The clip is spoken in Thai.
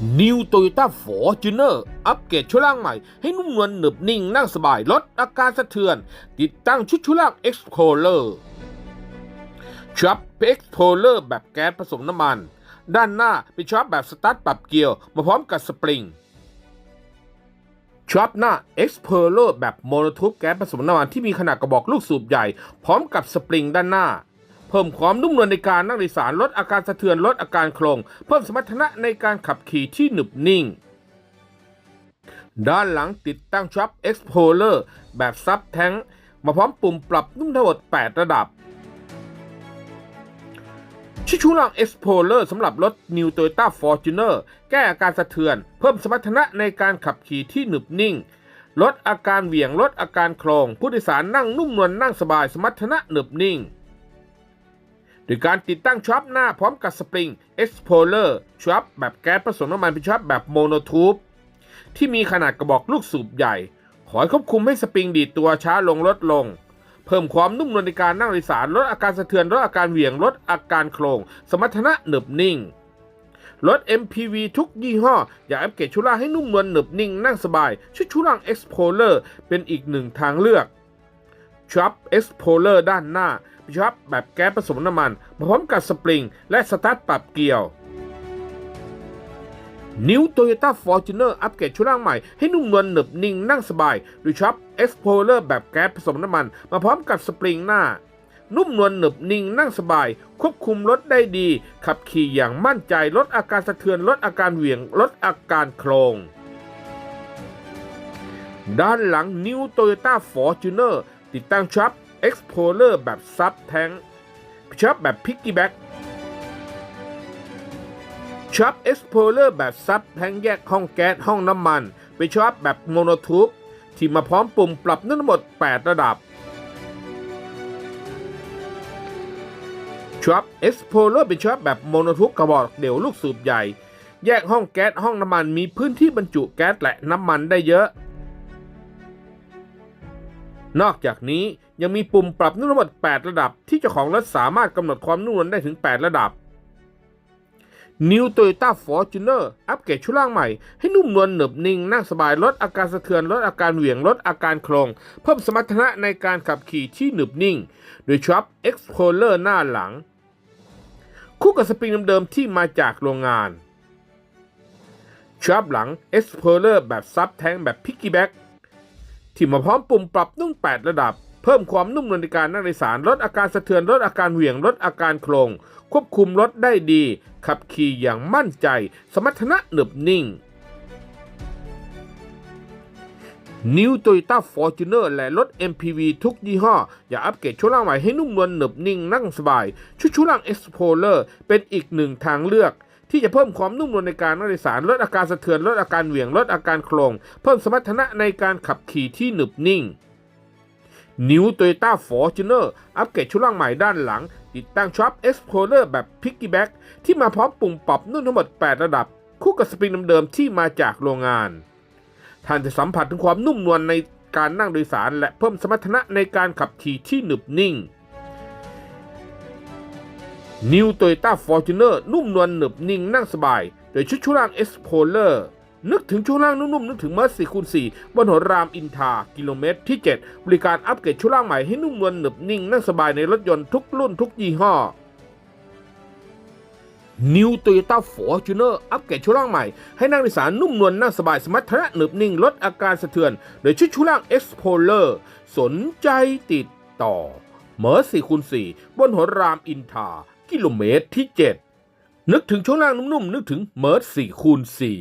New Toyota Fortuner อัปเกรดชุดล่างใหม่ ให้นุ่มนวลหนึบนิ่งนั่งสบายลดอาการสะเทือน ติดตั้งชุดชุดล่าง Explorer ช็อป Explorer แบบแก๊สผสมน้ำมัน ด้านหน้าเป็นช็อปแบบสตาร์ทปรับเกียร์มาพร้อมกับสปริงช็อปหน้า Explorer แบบโมโนทูบแก๊สผสมน้ำมันที่มีขนาดกระบอกลูกสูบใหญ่ พร้อมกับสปริงด้านหน้า เพิ่มความนุ่มนวลในการนั่งโดยสารลดอาการสะเทือนลดอาการโครงเพิ่มสมรรถนะในการขับขี่ที่หนึบนิ่ง ด้านหลังติดตั้งช็อป Explorer แบบซับแทงมาพร้อมปุ่มปรับนุ่มทั้งหมด 8 ระดับ ชิชูลัง Explorer สำหรับรถ New Toyota Fortuner แก้อาการสะเทือน เพิ่มสมรรถนะในการขับขี่ที่หนึบนิ่งลดอาการเหวี่ยงลดอาการโครงผู้โดยสารนั่งนุ่มนวลนั่งสบายสมรรถนะหนึบนิ่ง โดยการติดตั้งช็อปหน้าพร้อมกับสปริง Explorer ช็อปแบบแก๊สผสมน้ำมันเป็นช็อปแบบโมโนทูบที่มีขนาดกระบอกลูกสูบใหญ่ ขอควบคุมให้สปริงดีดตัวช้าลงลดลง เพิ่มความนุ่มนวลในการนั่งโดยสารลดอาการสะเทือนลดอาการเหวี่ยงลดอาการโครง สมรรถนะหนึบนิ่งรถ MPV ทุกยี่ห้อ อยากอัปเกรดชุล่าให้นุ่มนวลหนึบนิ่งนั่งสบาย ชุดชุล่าง Explorer เป็นอีกหนึ่งทางเลือกช็อป Explorer ด้านหน้า ช็อปแบบแก๊สผสมน้ำมันมาพร้อมกับสปริง และสตาร์ทปรับเกียร์ New Toyota Fortuner อัปเกรดชุดล่างใหม่ ให้นุ่มนวลหนึบนิ่งนั่งสบายโดยช็อป Explorer แบบแก๊สผสมน้ำมัน มาพร้อมกับสปริงหน้า นุ่มนวลหนึบนิ่งนั่งสบาย ควบคุมรถได้ดี ขับขี่อย่างมั่นใจลดอาการสะเทือนลดอาการเหวี่ยงลดอาการโครงด้านหลัง New Toyota Fortuner ติดตั้งช็อป Explorer แบบซับแทงช็อปแบบพิกกี้แบ็กช็อป Explorer แบบซับแทงแยกห้องแก๊สห้องน้ำมัน ไปช็อปแบบโมโนทูบที่มาพร้อมปุ่มปรับทั้งหมด 8 ระดับช็อป Explorer เป็นช็อปแบบโมโนทูบกระบอกเดี่ยวลูกสูบใหญ่ แยกห้องแก๊สห้องน้ำมันมีพื้นที่บรรจุแก๊สและน้ำมันได้เยอะ นอกจากนี้ ยังมีปุ่มปรับนุ่มนวล8ระดับ ที่เจ้าของรถสามารถกำหนดความนุ่มนวลได้ถึง 8 ระดับ New Toyota Fortuner อัปเกรดชุดล่างใหม่ ให้นุ่มนวลหนึบนิ่ง นั่งสบายลดอาการสะเทือนลดอาการเหวี่ยงลดอาการโครง เพิ่มสมรรถนะในการขับขี่ที่หนึบนิ่ง โดยช็อป Explorer หน้าหลัง คู่กับสปริงเดิมๆที่มาจากโรงงานช็อปหลัง Explorer แบบซับแทงแบบพิกกี้แบ็กที่มาพร้อมปุ่มปรับนุ่ม8ระดับ เพิ่มความนุ่มนวลในการนั่งโดยสาร ลดอาการสะเทือน ลดอาการเหวี่ยง ลดอาการโครง ควบคุมรถได้ดี ขับขี่อย่างมั่นใจ สมรรถนะหนึบนิ่ง New Toyota Fortuner และรถ MPV ทุกยี่ห้อ อย่าอัปเกรดชุดล่างใหม่ให้นุ่มนวลหนึบนิ่งนั่งสบาย ชุดชุดล่าง Explorer เป็นอีกหนึ่งทางเลือกที่จะเพิ่มความนุ่มนวลในการนั่งโดยสาร ลดอาการสะเทือน ลดอาการเหวี่ยง ลดอาการโครง เพิ่มสมรรถนะในการขับขี่ที่หนึบนิ่ง New Toyota Fortuner อัปเกรดชุดล่างใหม่ด้านหลัง ติดตั้งช็อป Explorer แบบ Piggyback ที่มาพร้อมปุ่มปรับนุ่นทั้งหมด 8 ระดับ คู่กับสปริงเดิมๆที่มาจากโรงงาน ท่านจะสัมผัสถึงความนุ่มนวลในการนั่งโดยสาร และเพิ่มสมรรถนะในการขับขี่ที่หนึบนิ่ง New Toyota Fortuner นุ่มนวลหนึบนิ่งนั่งสบาย โดยชุดชุดล่าง Explorer นึกถึงช่วงล่างนุ่มๆนึกถึงเมอร์สี่คูณสี่บนหัวรามอินทากิโลเมตรที่ 7 บริการอัปเกรดช่วงล่างใหม่ให้นุ่มนวลหนึบนิ่งนั่งสบายในรถยนต์ทุกรุ่นทุกยี่ห้อ New Toyota Fortuner อัปเกรดชุดล่างใหม่ ให้นั่งโดยสารนุ่มนวลนั่งสบายสมรรถนะหนึบนิ่งลดอาการสะเทือน โดยชุดชุดล่าง Explorer สนใจติดต่อเมอร์สี่คูณสี่บนหัวรามอินทากิโลเมตรที่ 7 นึกถึงช่วงล่างนุ่มๆนึกถึงเมอร์สี่คูณสี่